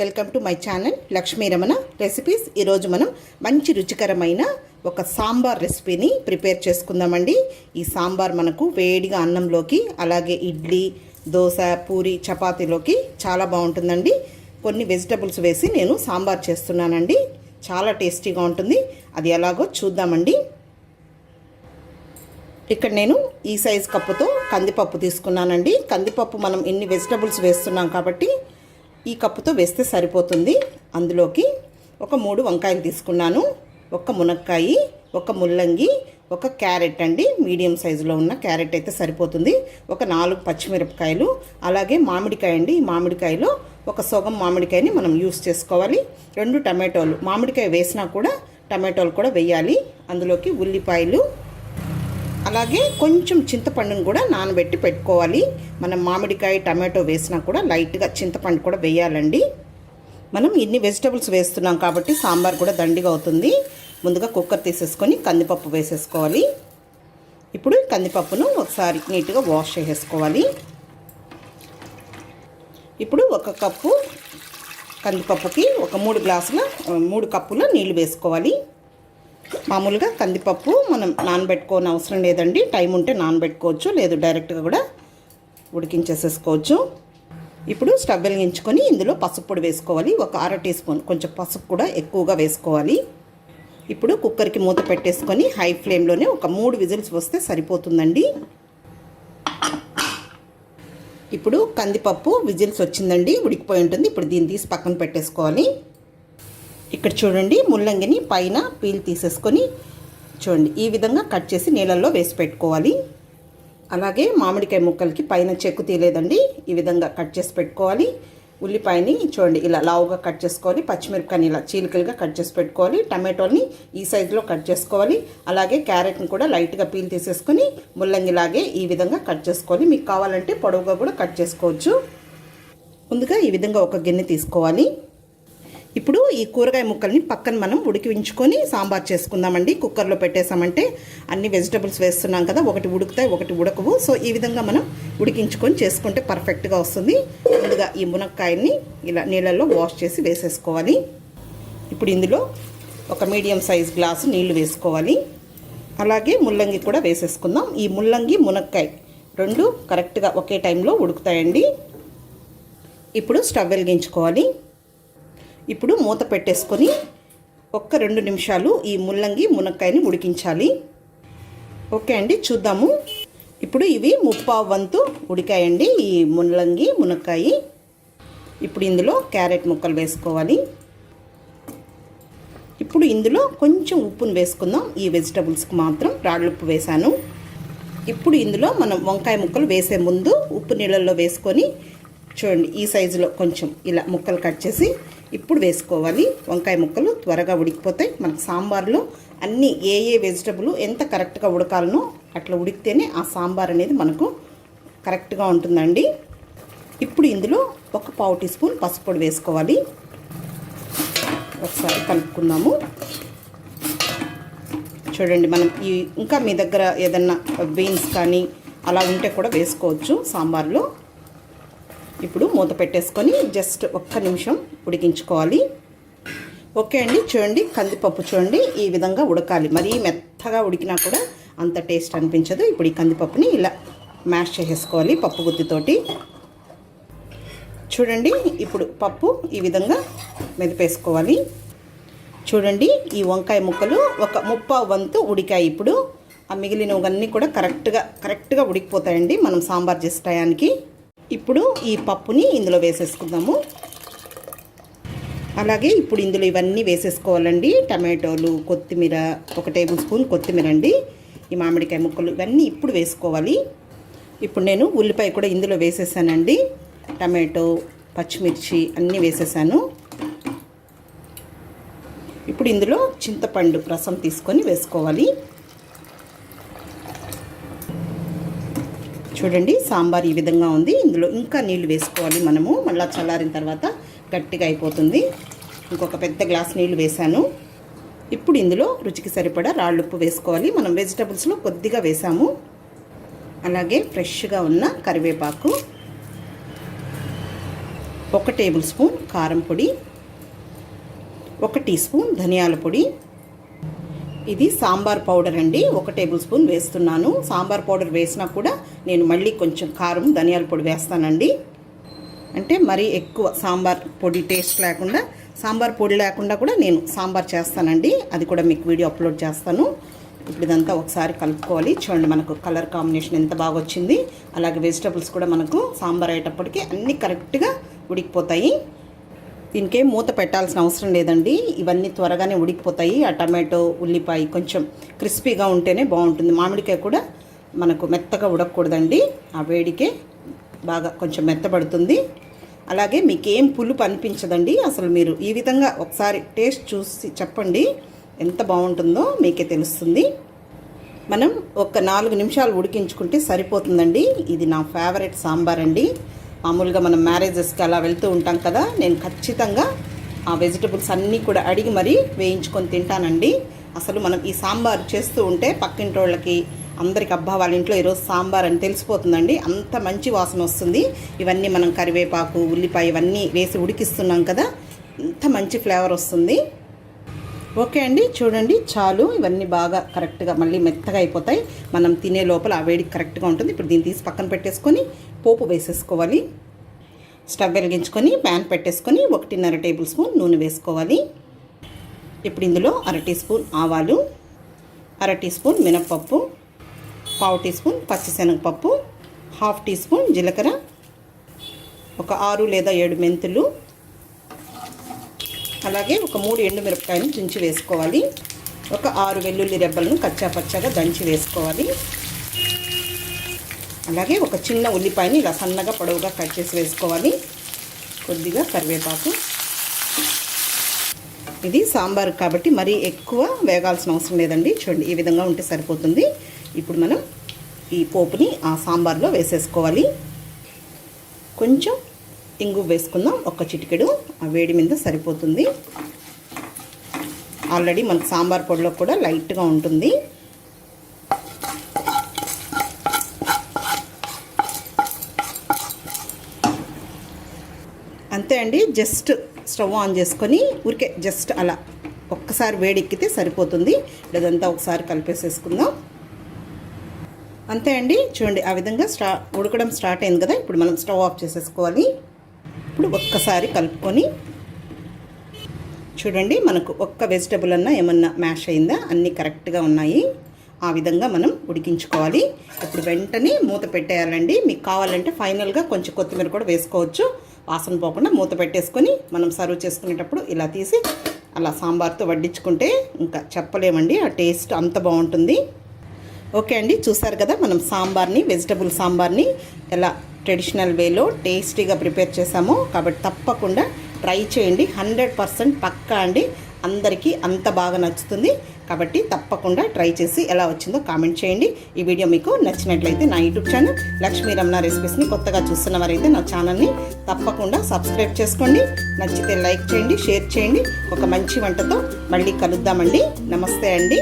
Welcome to my channel Lakshmi Ramana recipes. ఈరోజు మనం మంచి రుచికరమైన ఒక సాంబార్ రెసిపీని ప్రిపేర్ చేసుకుందామండి. ఈ సాంబార్ మనకు వేడిగా అన్నంలోకి అలాగే ఇడ్లీ దోశ పూరి చపాతీలోకి చాలా బాగుంటుందండి. కొన్ని వెజిటబుల్స్ వేసి నేను సాంబార్ చేస్తున్నానండి. చాలా టేస్టీగా ఉంటుంది. అది ఎలాగో చూద్దామండి. ఇక్కడ నేను ఈ సైజ్ కప్పుతో కందిపప్పు తీసుకున్నానండి. కందిపప్పు మనం ఎన్ని వెజిటబుల్స్ వేస్తున్నాం కాబట్టి ఈ కప్పుతో వేస్తే సరిపోతుంది. అందులోకి ఒక మూడు వంకాయలు తీసుకున్నాను. ఒక మునక్కాయి ఒక ముల్లంగి ఒక క్యారెట్ అండి. మీడియం సైజులో ఉన్న క్యారెట్ అయితే సరిపోతుంది. ఒక నాలుగు పచ్చిమిరపకాయలు అలాగే మామిడికాయ అండి. మామిడికాయలో ఒక సొగం మామిడికాయని మనం యూస్ చేసుకోవాలి. రెండు టమాటోలు మామిడికాయ వేసినా కూడా టమాటోలు కూడా వేయాలి. అందులోకి ఉల్లిపాయలు అలాగే కొంచెం చింతపండును కూడా నానబెట్టి పెట్టుకోవాలి. మనం మామిడికాయ టమాటో వేసినా కూడా లైట్గా చింతపండు కూడా వేయాలండి. మనం ఇన్ని వెజిటబుల్స్ వేస్తున్నాం కాబట్టి సాంబార్ కూడా దండిగా అవుతుంది. ముందుగా కుక్కర్ తీసేసుకొని కందిపప్పు వేసేసుకోవాలి. ఇప్పుడు కందిపప్పును ఒకసారి నీట్గా వాష్ చేసేసుకోవాలి. ఇప్పుడు ఒక కప్పు కందిపప్పుకి ఒక మూడు గ్లాసుల మూడు కప్పుల నీళ్ళు వేసుకోవాలి. మామూలుగా కందిపప్పు మనం నానబెట్టుకోని అవసరం లేదండి. టైం ఉంటే నానబెట్టుకోవచ్చు లేదు డైరెక్ట్గా కూడా ఉడికించేసేసుకోవచ్చు. ఇప్పుడు స్టవ్ వెలిగించుకొని ఇందులో పసుపు పొడి వేసుకోవాలి. ఒక అర టీ స్పూన్ కొంచెం పసుపు కూడా ఎక్కువగా వేసుకోవాలి. ఇప్పుడు కుక్కర్కి మూత పెట్టేసుకొని హై ఫ్లేమ్లోనే ఒక మూడు విజిల్స్ వస్తే సరిపోతుందండి. ఇప్పుడు కందిపప్పు విజిల్స్ వచ్చిందండి. ఉడికిపోయి ఉంటుంది. ఇప్పుడు దీన్ని తీసి పక్కన పెట్టేసుకోవాలి. ఇక్కడ చూడండి ముల్లంగిని పైన పీల్ తీసేసుకొని చూడండి ఈ విధంగా కట్ చేసి నీళ్ళల్లో వేసి పెట్టుకోవాలి. అలాగే మామిడికాయ ముక్కలకి పైన చెక్కు తీయలేదండి ఈ విధంగా కట్ చేసి పెట్టుకోవాలి. ఉల్లిపాయని చూడండి ఇలా లావుగా కట్ చేసుకోవాలి పచ్చిమిరపకాయని ఇలా చీలికలుగా కట్ చేసి పెట్టుకోవాలి టమాటోని ఈ సైజులో కట్ చేసుకోవాలి. అలాగే క్యారెట్ని కూడా లైట్గా పీల్ తీసేసుకొని ముల్లంగిలాగే ఈ విధంగా కట్ చేసుకోవాలి. మీకు కావాలంటే పొడవుగా కూడా కట్ చేసుకోవచ్చు. ముందుగా ఈ విధంగా ఒక గిన్నె తీసుకోవాలి. ఇప్పుడు ఈ కూరగాయ ముక్కల్ని పక్కన మనం ఉడికించుకొని సాంబార్ చేసుకుందామండి. కుక్కర్లో పెట్టేసామంటే అన్ని వెజిటబుల్స్ వేస్తున్నాం కదా ఒకటి ఉడుకుతాయి ఒకటి ఉడకవు. సో ఈ విధంగా మనం ఉడికించుకొని చేసుకుంటే పర్ఫెక్ట్గా వస్తుంది. ముందుగా ఈ మునక్కాయని ఇలా నీళ్ళల్లో వాష్ చేసి వేసేసుకోవాలి. ఇప్పుడు ఇందులో ఒక మీడియం సైజ్ గ్లాసు నీళ్ళు వేసుకోవాలి. అలాగే ముల్లంగి కూడా వేసేసుకుందాం. ఈ ముల్లంగి మునక్కాయ రెండు కరెక్ట్గా ఒకే టైంలో ఉడుకుతాయండి. ఇప్పుడు స్టవ్ వెలిగించుకోవాలి. ఇప్పుడు మూత పెట్టేసుకొని ఒక్క రెండు నిమిషాలు ఈ ముల్లంగి మునక్కాయని ఉడికించాలి. ఓకే అండి చూద్దాము. ఇప్పుడు ఇవి ముప్పావు వంతు ఉడికాయండి ఈ ముల్లంగి మునక్కాయి. ఇప్పుడు ఇందులో క్యారెట్ ముక్కలు వేసుకోవాలి. ఇప్పుడు ఇందులో కొంచెం ఉప్పును వేసుకుందాం. ఈ వెజిటబుల్స్కి మాత్రం రాళ్ళుప్పు వేశాను. ఇప్పుడు ఇందులో మనం వంకాయ ముక్కలు వేసే ముందు ఉప్పు నీళ్ళల్లో వేసుకొని చూడండి ఈ సైజులో కొంచెం ఇలా ముక్కలు కట్ చేసి ఇప్పుడు వేసుకోవాలి. వంకాయ ముక్కలు త్వరగా ఉడికిపోతాయి. మనకు సాంబార్లో అన్ని ఏ ఏ వెజిటబుల్ ఎంత కరెక్ట్గా ఉడకాలనో అట్లా ఉడికితేనే ఆ సాంబార్ అనేది మనకు కరెక్ట్గా ఉంటుందండి. ఇప్పుడు ఇందులో ఒక పావు టీ స్పూన్ పసుపొడి వేసుకోవాలి. ఒకసారి కలుపుకుందాము. చూడండి మనం ఈ ఇంకా మీ దగ్గర ఏదన్నా బీన్స్ కానీ అలా ఉంటే కూడా వేసుకోవచ్చు సాంబార్లో. ఇప్పుడు మూత పెట్టేసుకొని జస్ట్ ఒక్క నిమిషం ఉడికించుకోవాలి. ఓకే అండి చూడండి కందిపప్పు చూడండి ఈ విధంగా ఉడకాలి. మరీ మెత్తగా ఉడికినా కూడా అంత టేస్ట్ అనిపించదు. ఇప్పుడు ఈ కందిపప్పుని ఇలా మ్యాష్ చేసేసుకోవాలి పప్పు గుత్తితోటి. చూడండి ఇప్పుడు పప్పు ఈ విధంగా మెదిపేసుకోవాలి. చూడండి ఈ వంకాయ ముక్కలు ఒక ముప్పావు వంతు ఉడికాయి. ఇప్పుడు ఆ మిగిలినవన్నీ కూడా కరెక్ట్గా కరెక్ట్గా ఉడికిపోతాయండి మనం సాంబార్ చేసే టయానికి. ఇప్పుడు ఈ పప్పుని ఇందులో వేసేసుకుందాము. అలాగే ఇప్పుడు ఇందులో ఇవన్నీ వేసేసుకోవాలండి. టమాటోలు కొత్తిమీర ఒక టేబుల్ స్పూన్ కొత్తిమీర అండి. ఈ మామిడికాయ ముక్కలు ఇవన్నీ ఇప్పుడు వేసుకోవాలి. ఇప్పుడు నేను ఉల్లిపాయ కూడా ఇందులో వేసేసానండి. టమాటో పచ్చిమిర్చి అన్నీ వేసేసాను. ఇప్పుడు ఇందులో చింతపండు రసం తీసుకొని వేసుకోవాలి. చూడండి సాంబార్ ఈ విధంగా ఉంది. ఇందులో ఇంకా నీళ్ళు వేసుకోవాలి మనము. మళ్ళీ చల్లారిన తర్వాత గట్టిగా అయిపోతుంది. ఇంకొక పెద్ద గ్లాస్ నీళ్ళు వేసాను ఇప్పుడు ఇందులో రుచికి సరిపడా రాళ్ళు ఉప్పు వేసుకోవాలి. మనం వెజిటబుల్స్లో కొద్దిగా వేసాము. అలాగే ఫ్రెష్గా ఉన్న కరివేపాకు ఒక టేబుల్ స్పూన్ కారం పొడి ఒక టీ స్పూన్ ధనియాల పొడి. ఇది సాంబార్ పౌడర్ అండి. ఒక టేబుల్ స్పూన్ వేస్తున్నాను. సాంబార్ పౌడర్ వేసినా కూడా నేను మళ్ళీ కొంచెం కారం ధనియాల పొడి వేస్తానండి. అంటే మరీ ఎక్కువ సాంబార్ పొడి టేస్ట్ లేకుండా సాంబార్ పొడి లేకుండా కూడా నేను సాంబార్ చేస్తానండి. అది కూడా మీకు వీడియో అప్లోడ్ చేస్తాను. ఇప్పుడు ఇదంతా ఒకసారి కలుపుకోవాలి. చూడండి మనకు కలర్ కాంబినేషన్ ఎంత బాగా వచ్చింది. అలాగే వెజిటబుల్స్ కూడా మనకు సాంబార్ అయ్యేటప్పటికి అన్నీ కరెక్ట్గా ఉడికిపోతాయి. దీనికే మూత పెట్టాల్సిన అవసరం లేదండి. ఇవన్నీ త్వరగానే ఉడికిపోతాయి. ఆ టమాటో ఉల్లిపాయ కొంచెం క్రిస్పీగా ఉంటేనే బాగుంటుంది. మామిడికాయ కూడా మనకు మెత్తగా ఉడకకూడదండి ఆ వేడికే బాగా కొంచెం మెత్తబడుతుంది. అలాగే మీకేం పులుపు అనిపించదండి. అసలు మీరు ఈ విధంగా ఒకసారి టేస్ట్ చూసి చెప్పండి. ఎంత బాగుంటుందో మీకే తెలుస్తుంది. మనం ఒక నాలుగు నిమిషాలు ఉడికించుకుంటే సరిపోతుందండి. ఇది నా ఫేవరెట్ సాంబార్ అండి. మామూలుగా మనం మ్యారేజెస్కి అలా వెళ్తూ ఉంటాం కదా నేను ఖచ్చితంగా ఆ వెజిటబుల్స్ అన్నీ కూడా అడిగి మరీ వేయించుకొని తింటానండి. అసలు మనం ఈ సాంబార్ చేస్తూ ఉంటే పక్కింటి వాళ్ళకి అందరికి అబ్బా వాళ్ళ ఇంట్లో ఈరోజు సాంబార్ అని తెలిసిపోతుందండి. అంత మంచి వాసన వస్తుంది. ఇవన్నీ మనం కరివేపాకు ఉల్లిపాయ ఇవన్నీ వేసి ఉడికిస్తున్నాం కదా. అంత మంచి ఫ్లేవర్ వస్తుంది. ఓకే అండి చూడండి చాలు. ఇవన్నీ బాగా కరెక్ట్గా మళ్ళీ మెత్తగా అయిపోతాయి. మనం తినే లోపల ఆ వేడికి కరెక్ట్గా ఉంటుంది. ఇప్పుడు దీన్ని తీసి పక్కన పెట్టేసుకొని పోపు వేసేసుకోవాలి. స్టవ్ వెలిగించుకొని ప్యాన్ పెట్టేసుకొని ఒకటిన్నర టేబుల్ స్పూన్ నూనె వేసుకోవాలి. ఇప్పుడు ఇందులో అర టీ స్పూన్ ఆవాలు అర టీ స్పూన్ మినప్పప్పు పావు టీ స్పూన్ పచ్చిశనగపప్పు హాఫ్ టీ స్పూన్ జీలకర్ర ఒక ఆరు లేదా ఏడు మెంతులు. అలాగే ఒక మూడు ఎండు మిరపకాయలు తుంచి వేసుకోవాలి. ఒక ఆరు వెల్లుల్లి రెబ్బలను కచ్చా పచ్చగా దంచి వేసుకోవాలి. అలాగే ఒక చిన్న ఉల్లిపాయని ఇలా సన్నగా పొడవుగా కట్ చేసి వేసుకోవాలి. కొద్దిగా కరివేపాకు. ఇది సాంబార్ కాబట్టి మరీ ఎక్కువ వేగాల్సిన అవసరం లేదండి. చూడండి ఈ విధంగా ఉంటే సరిపోతుంది. ఇప్పుడు మనం ఈ పోపుని ఆ సాంబార్లో వేసేసుకోవాలి. కొంచెం ఇంగు వేసుకుందాం. ఒక్క చిటికెడు. ఆ వేడి మీద సరిపోతుంది. ఆల్రెడీ మనకు సాంబార్ పొడిలో కూడా లైట్గా ఉంటుంది. అంతే అండి. జస్ట్ స్టవ్ ఆన్ చేసుకొని ఊరికే జస్ట్ అలా ఒక్కసారి వేడెక్కితే సరిపోతుంది. ఇదంతా ఒకసారి కలిపేసేసుకుందాం. అంతే అండి. చూడండి ఆ విధంగా స్టా ఉడకడం స్టార్ట్ అయింది కదా ఇప్పుడు మనం స్టవ్ ఆఫ్ చేసేసుకోవాలి. ఇప్పుడు ఒక్కసారి కలుపుకొని చూడండి మనకు ఒక్క వెజిటబుల్ అన్నా ఏమన్నా మ్యాష్ అయిందా? అన్నీ కరెక్ట్గా ఉన్నాయి. ఆ విధంగా మనం ఉడికించుకోవాలి. ఇప్పుడు వెంటనే మూత పెట్టేయాలండి. మీకు కావాలంటే ఫైనల్గా కొంచెం కొత్తిమీర కూడా వేసుకోవచ్చు. వాసన పోకుండా మూత పెట్టేసుకొని మనం సర్వ్ చేసుకునేటప్పుడు ఇలా తీసి అలా సాంబార్తో వడ్డించుకుంటే ఇంకా చెప్పలేమండి. ఆ టేస్ట్ అంత బాగుంటుంది. ఓకే అండి చూసారు కదా మనం సాంబార్ని వెజిటబుల్ సాంబార్ని ఎలా ట్రెడిషనల్ వేలో టేస్టీగా ప్రిపేర్ చేసాము కాబట్టి తప్పకుండా ట్రై చేయండి. హండ్రెడ్ పర్సెంట్ పక్కా అండి. అందరికీ అంత బాగా నచ్చుతుంది. కాబట్టి తప్పకుండా ట్రై చేసి ఎలా వచ్చిందో కామెంట్ చేయండి. ఈ వీడియో మీకు నచ్చినట్లయితే నా యూట్యూబ్ ఛానల్ లక్ష్మీ రమణ రెసిపీస్ని కొత్తగా చూస్తున్న వారైతే నా ఛానల్ని తప్పకుండా సబ్స్క్రైబ్ చేసుకోండి. నచ్చితే లైక్ చేయండి షేర్ చేయండి. ఒక మంచి వంటతో మళ్ళీ కలుద్దామండి. నమస్తే అండి.